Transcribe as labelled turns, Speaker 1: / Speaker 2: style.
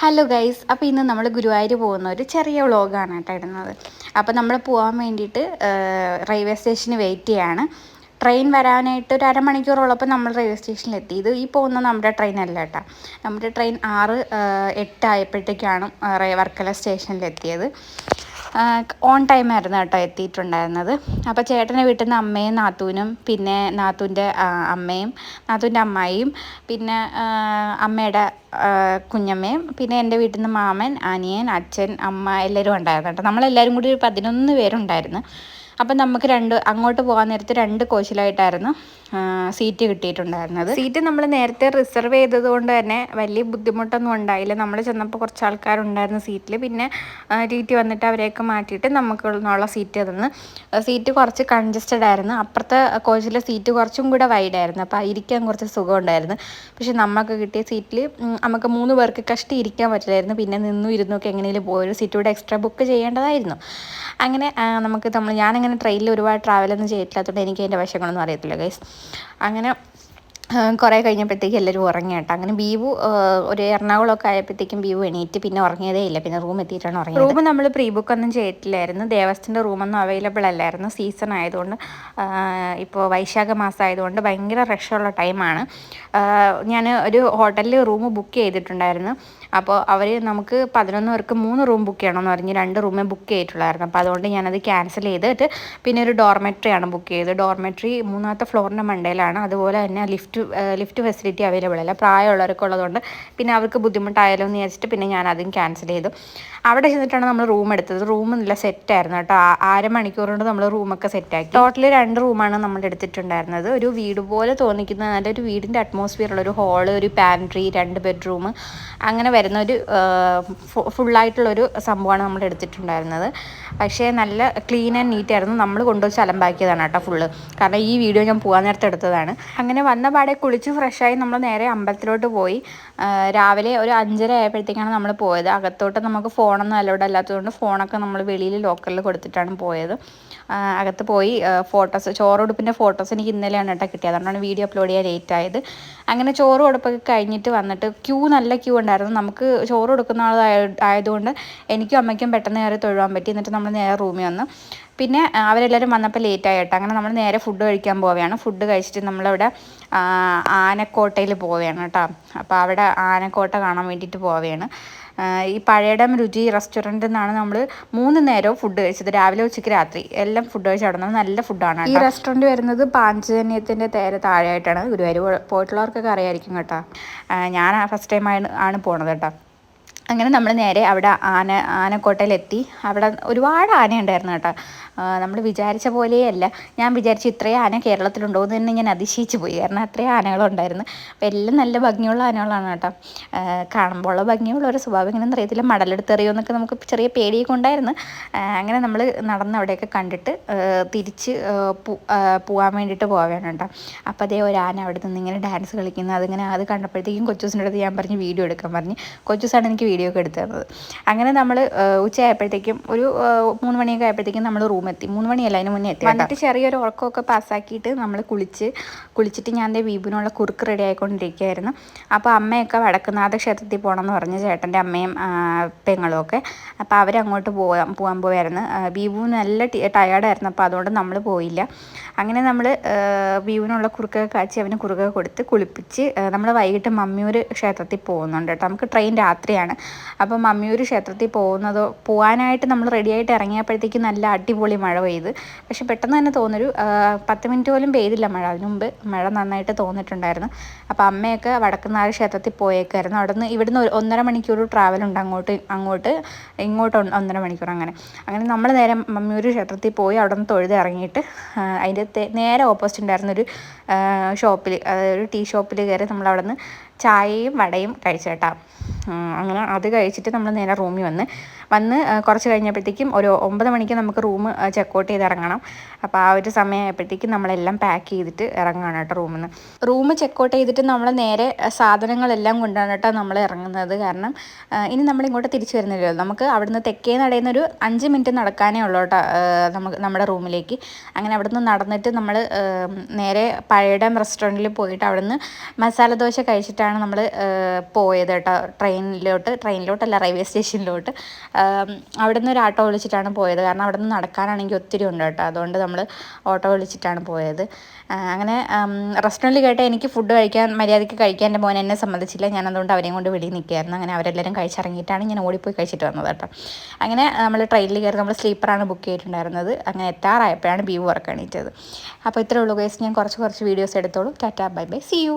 Speaker 1: Hello guys അപ്പോൾ ഇന്ന് നമ്മൾ ഗുരുവായൂർ പോകുന്ന ഒരു ചെറിയ വ്ളോഗാണ് കേട്ടോ ഇടുന്നത്. അപ്പോൾ നമ്മൾ പോകാൻ വേണ്ടിയിട്ട് റെയിൽവേ സ്റ്റേഷന് വെയിറ്റ് ചെയ്യാണ്. ട്രെയിൻ വരാനായിട്ട് ഒരു അരമണിക്കൂറോളപ്പം നമ്മൾ റെയിൽവേ സ്റ്റേഷനിൽ എത്തി ഇത് ഈ പോകുന്ന നമ്മുടെ ട്രെയിൻ അല്ല കേട്ടോ. നമ്മുടെ ട്രെയിൻ ആറ് എട്ടായപ്പോഴത്തേക്കാണ് വർക്കല സ്റ്റേഷനിൽ എത്തിയത് ഓൺ ടൈം ആയിരുന്നു കേട്ടോ എത്തിയിട്ടുണ്ടായിരുന്നത്. അപ്പോൾ ചേട്ടന്റെ വീട്ടിൽ നിന്ന് അമ്മയും നാത്തൂനും പിന്നെ നാത്തൂന്റെ അമ്മയും നാത്തൂന്റെ അമ്മായിയും പിന്നെ അമ്മയുടെ കുഞ്ഞമ്മയും പിന്നെ എന്റെ വീട്ടിൽ നിന്ന് മാമൻ അനിയൻ അച്ഛൻ അമ്മ എല്ലാവരും ഉണ്ടായിരുന്നു കേട്ടോ. നമ്മളെല്ലാവരും കൂടി ഒരു പതിനൊന്ന് പേരുണ്ടായിരുന്നു. അപ്പം നമുക്ക് രണ്ട് അങ്ങോട്ട് പോകാൻ നേരത്തെ രണ്ട് കോച്ചിലായിട്ടായിരുന്നു സീറ്റ് കിട്ടിയിട്ടുണ്ടായിരുന്നത്. സീറ്റ് നമ്മൾ നേരത്തെ റിസർവ് ചെയ്തത് കൊണ്ട് തന്നെ വലിയ ബുദ്ധിമുട്ടൊന്നും ഉണ്ടായില്ല. നമ്മൾ ചെന്നപ്പോൾ കുറച്ച് ആൾക്കാരുണ്ടായിരുന്നു സീറ്റിൽ. പിന്നെ ടി വന്നിട്ട് അവരെയൊക്കെ മാറ്റിയിട്ട് നമുക്കുള്ള സീറ്റ് തന്ന്. സീറ്റ് കുറച്ച് കൺജസ്റ്റഡ് ആയിരുന്നു. അപ്പുറത്തെ കോച്ചിലെ സീറ്റ് കുറച്ചും കൂടെ വൈഡായിരുന്നു അപ്പോൾ ഇരിക്കാൻ കുറച്ച് സുഖമുണ്ടായിരുന്നു. പക്ഷെ നമുക്ക് കിട്ടിയ സീറ്റിൽ നമുക്ക് മൂന്ന് പേർക്ക് കഷ്ടി ഇരിക്കാൻ പറ്റില്ലായിരുന്നു. പിന്നെ നിന്നും ഇരുന്നൊക്കെ എങ്ങനെയും പോയൊരു സീറ്റ് കൂടെ എക്സ്ട്രാ ബുക്ക് ചെയ്യേണ്ടതായിരുന്നു. അങ്ങനെ നമുക്ക് നമ്മൾ ഞാനങ്ങനെ ട്രെയിനിൽ ഒരുപാട് ട്രാവലൊന്നും ചെയ്തിട്ടില്ലാത്തതുകൊണ്ട് എനിക്ക് അതിന്റെ വശങ്ങളൊന്നും അറിയത്തില്ല ഗൈസ് അങ്ങനെ കുറേ കഴിഞ്ഞപ്പോഴത്തേക്ക് എല്ലാവരും ഉറങ്ങി കേട്ടോ. അങ്ങനെ ബീവു ഒരു എറണാകുളമൊക്കെ ആയപ്പോഴത്തേക്കും ബീവു എണീറ്റ് പിന്നെ ഉറങ്ങിയതേ ഇല്ല. പിന്നെ റൂം എത്തിയിട്ടാണ് ഉറങ്ങിയത്. റൂം നമ്മൾ പ്രീ ബുക്ക് ഒന്നും ചെയ്തിട്ടില്ലായിരുന്നു. ദേവസ്ഥന്റെ റൂമൊന്നും അവൈലബിൾ അല്ലായിരുന്നു. സീസൺ ആയതുകൊണ്ട് ഇപ്പോൾ വൈശാഖ മാസം ആയതുകൊണ്ട് ഭയങ്കര റഷുള്ള ടൈമാണ് ഞാൻ ഒരു ഹോട്ടലിൽ റൂം ബുക്ക് ചെയ്തിട്ടുണ്ടായിരുന്നു. അപ്പോൾ അവർ നമുക്ക് പതിനൊന്ന് പേർക്ക് മൂന്ന് റൂം ബുക്ക് ചെയ്യണമെന്ന് പറഞ്ഞ് രണ്ട് റൂമേ ബുക്ക് ചെയ്തിട്ടുള്ളായിരുന്നു. അപ്പോൾ അതുകൊണ്ട് ഞാനത് ക്യാൻസൽ ചെയ്തിട്ട് പിന്നെ ഒരു ഡോർമെട്രിയാണ് ബുക്ക് ചെയ്തത്. ഡോർമെട്രി മൂന്നാമത്തെ ഫ്ലോറിന്റെ മണ്ടയിലാണ് അതുപോലെ തന്നെ ലിഫ്റ്റ് ലിഫ്റ്റ് ഫെസിലിറ്റി അവൈലബിൾ അല്ല. പ്രായമുള്ളവർക്ക് ഉള്ളതുകൊണ്ട് പിന്നെ അവർക്ക് ബുദ്ധിമുട്ടായാലോ എന്ന് വിചാരിച്ചിട്ട് പിന്നെ ഞാൻ അതും ക്യാൻസൽ ചെയ്തു. അവിടെ ചെന്നിട്ടാണ് നമ്മൾ റൂം എടുത്തത്. റൂം നല്ല സെറ്റായിരുന്നു കേട്ടോ. അര മണിക്കൂർ കൊണ്ട് നമ്മൾ റൂമൊക്കെ സെറ്റാക്കി ടോട്ടൽ രണ്ട് റൂമാണ് നമ്മൾ എടുത്തിട്ടുണ്ടായിരുന്നത്. ഒരു വീട് പോലെ തോന്നിക്കുന്ന നല്ലൊരു വീടിന്റെ അറ്റ്മോസ്ഫിയർ ഉള്ള ഒരു ഹാൾ ഒരു പാൻട്രി രണ്ട് ബെഡ്റൂം അങ്ങനെ വരുന്ന ഒരു ഫുള്ളായിട്ടുള്ളൊരു സംഭവമാണ് നമ്മൾ എടുത്തിട്ടുണ്ടായിരുന്നത്. പക്ഷേ നല്ല ക്ലീൻ ആൻഡ് നീറ്റ് ആയിരുന്നു. നമ്മൾ കൊണ്ടുവച്ച് അലമ്പാക്കിയതാണ് കേട്ടോ ഫുള്ള്. കാരണം ഈ വീഡിയോ ഞാൻ പോകാൻ നേരത്തെ എടുത്തതാണ്. അങ്ങനെ വന്ന പാടെ കുളിച്ച് ഫ്രഷായി നമ്മൾ നേരെ അമ്പലത്തിലോട്ട് പോയി. രാവിലെ ഒരു അഞ്ചര ആയപ്പോഴത്തേക്കാണ് നമ്മൾ പോയത്. അകത്തോട്ട് നമുക്ക് ഫോണൊന്നും അലോഡ് അല്ലാത്തതുകൊണ്ട് ഫോണൊക്കെ നമ്മൾ വെളിയിൽ ലോക്കറിൽ കൊടുത്തിട്ടാണ് പോയത്. അകത്ത് പോയി ഫോട്ടോസ് ചോറുടുപ്പിന്റെ ഫോട്ടോസ് എനിക്ക് ഇന്നലെയാണ് കേട്ടോ കിട്ടിയത്. അതുകൊണ്ടാണ് വീഡിയോ അപ്ലോഡ് ചെയ്യാൻ ലേറ്റ് ആയത്. അങ്ങനെ ചോറ് ഉടുപ്പൊക്കെ കഴിഞ്ഞിട്ട് വന്നിട്ട് ക്യൂ നല്ല ക്യൂ ഉണ്ടായിരുന്നു. നമുക്ക് ചോറ് കൊടുക്കുന്ന ആൾ ആയതുകൊണ്ട് എനിക്കും അമ്മയ്ക്കും പെട്ടെന്ന് കയറി തൊഴുവാൻ പറ്റി. എന്നിട്ട് നമ്മൾ നേരെ റൂമിൽ വന്നു. പിന്നെ അവരെല്ലാവരും വന്നപ്പോൾ ലേറ്റ് ആയിട്ടോ അങ്ങനെ നമ്മൾ നേരെ ഫുഡ് കഴിക്കാൻ പോവുകയാണ്. ഫുഡ് കഴിച്ചിട്ട് നമ്മളവിടെ ആനക്കോട്ടയിൽ പോവുകയാണ് കേട്ടോ. അപ്പോൾ അവിടെ ആനക്കോട്ട കാണാൻ വേണ്ടിയിട്ട് പോവുകയാണ്. ഈ പഴയടം രുചി റെസ്റ്റോറന്റിൽ നിന്നാണ് നമ്മൾ മൂന്ന് നേരവും ഫുഡ് കഴിച്ചത്. രാവിലെ ഉച്ചയ്ക്ക് രാത്രി. എല്ലാം ഫുഡ് കഴിച്ച് അവിടെ നല്ല ഫുഡാണ് ഈ റെസ്റ്റോറന്റ് വരുന്നത് പാഞ്ചജന്യത്തിന്റെ തേരെ താഴെയായിട്ടാണ്. ഗുരുവായൂർ പോയിട്ടുള്ളവർക്കൊക്കെ അറിയായിരിക്കും കേട്ടോ. ഞാൻ ഫസ്റ്റ് ടൈം ആണ് ആണ് പോണത് കേട്ടോ. അങ്ങനെ നമ്മൾ നേരെ അവിടെ ആന ആനക്കോട്ടയിലെത്തി. അവിടെ ഒരുപാട് ആന ഉണ്ടായിരുന്നു കേട്ടോ നമ്മൾ വിചാരിച്ച പോലെയല്ല. ഞാൻ വിചാരിച്ച ഇത്രയും ആന കേരളത്തിലുണ്ടോ എന്ന് തന്നെ ഞാൻ അതിശയിച്ച് പോയി. കാരണം അത്രയും ആനകളുണ്ടായിരുന്നു. അപ്പോൾ എല്ലാം നല്ല ഭംഗിയുള്ള ആനകളാണ് കേട്ടോ. കാണുമ്പോൾ ഭംഗിയുള്ള ഒരു സ്വഭാവം ഇങ്ങനെ അറിയത്തില്ല. മടലെടുത്തെറിയോ എന്നൊക്കെ നമുക്ക് ചെറിയ പേടിയൊക്കെ ഉണ്ടായിരുന്നു. അങ്ങനെ നമ്മൾ നടന്ന് അവിടെയൊക്കെ കണ്ടിട്ട് തിരിച്ച് പോകാൻ വേണ്ടിയിട്ട് പോവാണ് കേട്ടോ. അപ്പോൾ അതേ ഒരു ആന അവിടെ നിന്ന് ഇങ്ങനെ ഡാൻസ് കളിക്കുന്നത് അതിങ്ങനെ അത് കണ്ടപ്പോഴത്തേക്കും കൊച്ചൂസിന്റെ അടുത്ത് ഞാൻ പറഞ്ഞ് വീഡിയോ എടുക്കാൻ പറഞ്ഞ്. കൊച്ചൂസാണ് എനിക്ക് വീഡിയോ ഒക്കെ എടുത്തു തന്നത്. അങ്ങനെ നമ്മൾ ഉച്ചയായപ്പോഴത്തേക്കും ഒരു മൂന്ന് മണിയൊക്കെ ആയപ്പോഴത്തേക്കും നമ്മൾ റൂം എത്തി മൂന്ന് മണിയല്ല അതിന് മുന്നേ എത്തി വന്നിട്ട് ചെറിയൊരു ഉറക്കമൊക്കെ പാസ്സാക്കിയിട്ട് നമ്മൾ കുളിച്ച് കുളിച്ചിട്ട് ഞാൻ എന്റെ വീബിനുള്ള കുറുക്ക് റെഡി ആയിക്കൊണ്ടിരിക്കുകയായിരുന്നു. അപ്പോൾ അമ്മയൊക്കെ വടക്കുന്നാഥ ക്ഷേത്രത്തിൽ പോകണമെന്ന് പറഞ്ഞ് ചേട്ടന്റെ അമ്മയും പെങ്ങളും ഒക്കെ. അപ്പോൾ അവരങ്ങോട്ട് പോകാൻ പോകാൻ പോയായിരുന്നു ബീബു നല്ല ടയേർഡായിരുന്നു അപ്പോൾ അതുകൊണ്ട് നമ്മൾ പോയില്ല. അങ്ങനെ നമ്മൾ ബീബുവിനുള്ള കുറുക്കൊക്കെ കാച്ചി അവന് കുറുക്കൊക്കെ കൊടുത്ത് കുളിപ്പിച്ച് നമ്മൾ വൈകിട്ട് മമ്മിയൂർ ക്ഷേത്രത്തിൽ പോകുന്നുണ്ട് കേട്ടോ. നമുക്ക് ട്രെയിൻ രാത്രിയാണ്. അപ്പോൾ മമ്മിയൂർ ക്ഷേത്രത്തിൽ പോകുന്നതോ പോകാനായിട്ട് നമ്മൾ റെഡിയായിട്ട് ഇറങ്ങിയപ്പോഴത്തേക്ക് നല്ല അടിപൊളി മഴ പെയ്ത്. പക്ഷെ പെട്ടെന്ന് തന്നെ തോന്നൊരു പത്ത് മിനിറ്റ് പോലും പെയ്തില്ല മഴ. അതിനു മുമ്പ് മഴ നന്നായിട്ട് തോന്നിയിട്ടുണ്ടായിരുന്നു. അപ്പോൾ അമ്മയൊക്കെ വടക്കുന്നാഴ് ക്ഷേത്രത്തിൽ പോയേക്കായിരുന്നു. അവിടെ നിന്ന് ഇവിടുന്ന് ഒന്നര മണിക്കൂർ ട്രാവലുണ്ട് അങ്ങോട്ട് അങ്ങോട്ട് ഇങ്ങോട്ട് ഒന്നര മണിക്കൂർ അങ്ങനെ. അങ്ങനെ നമ്മൾ നേരെ മമ്മിയൂർ ക്ഷേത്രത്തിൽ പോയി അവിടെ നിന്ന് തൊഴുത് ഇറങ്ങിയിട്ട് അതിന്റെ നേരെ ഓപ്പോസിറ്റ് ഉണ്ടായിരുന്ന ഒരു ഷോപ്പിൽ ഒരു ടീ ഷോപ്പിൽ കയറി നമ്മൾ അവിടെ നിന്ന് ചായയും വടയും കഴിച്ചേട്ടാ അങ്ങനെ അത് കഴിച്ചിട്ട് നമ്മൾ നേരെ റൂമിൽ വന്ന് വന്ന് കുറച്ച് കഴിഞ്ഞപ്പോഴത്തേക്കും ഒരു ഒമ്പത് മണിക്ക് നമുക്ക് റൂം ചെക്കൗട്ട് ചെയ്ത് ഇറങ്ങണം. അപ്പോൾ ആ ഒരു സമയമായപ്പോഴത്തേക്കും നമ്മളെല്ലാം പാക്ക് ചെയ്തിട്ട് ഇറങ്ങുകയാണ് കേട്ടോ റൂമിൽ നിന്ന് റൂം ചെക്കൗട്ട് ചെയ്തിട്ട് നമ്മൾ നേരെ സാധനങ്ങളെല്ലാം കൊണ്ടാണ് കേട്ടോ നമ്മൾ ഇറങ്ങുന്നത്. കാരണം ഇനി നമ്മളിങ്ങോട്ട് തിരിച്ചു വരുന്നില്ലല്ലോ. നമുക്ക് അവിടുന്ന് തെക്കേ നടയുന്ന ഒരു അഞ്ച് മിനിറ്റ് നടക്കാനേ ഉള്ളൂ കേട്ടോ നമുക്ക് നമ്മുടെ റൂമിലേക്ക്. അങ്ങനെ അവിടുന്ന് നടന്നിട്ട് നമ്മൾ നേരെ പഴയടം റെസ്റ്റോറന്റിൽ പോയിട്ട് അവിടുന്ന് മസാല ദോശ കഴിച്ചിട്ടാണ് നമ്മൾ പോയത് കേട്ടോ ട്രെയിനിലോട്ട് ട്രെയിനിലോട്ടല്ല റെയിൽവേ സ്റ്റേഷനിലോട്ട്. അവിടെ നിന്ന് ഒരു ഓട്ടോ വിളിച്ചിട്ടാണ് പോയത്. കാരണം അവിടെ നിന്ന് നടക്കാനാണെങ്കിൽ ഒത്തിരി ഉണ്ട് കേട്ടോ. അതുകൊണ്ട് നമ്മൾ ഓട്ടോ വിളിച്ചിട്ടാണ് പോയത്. അങ്ങനെ റെസ്റ്റോറന്റിൽ കേട്ട് എനിക്ക് ഫുഡ് കഴിക്കാൻ മര്യാദയ്ക്ക് കഴിക്കാൻ എന്റെ മോൻ എന്നെ സമ്മതിച്ചില്ല ഞാൻ അതുകൊണ്ട് അവരെയും കൊണ്ട് വെളിയിൽ നിൽക്കുകയായിരുന്നു. അങ്ങനെ അവരെല്ലാവരും കഴിച്ചിറങ്ങിയിട്ടാണ് ഞാൻ ഓടിപ്പോയി കഴിച്ചിട്ട് വന്നത് കേട്ടോ. അങ്ങനെ നമ്മൾ ട്രെയിനിൽ കയറി നമ്മൾ സ്ലീപ്പറാണ് ബുക്ക് ചെയ്തിട്ടുണ്ടായിരുന്നത്. അങ്ങനെ എത്താറായപ്പോഴാണ് ബീവ് എണീറ്റത് അപ്പോൾ ഇത്രേ ഉള്ളൂ ഗൈസ്. ഞാൻ കുറച്ച് കുറച്ച് വീഡിയോസ് എടുത്തോളൂ. Tata bye bye. See you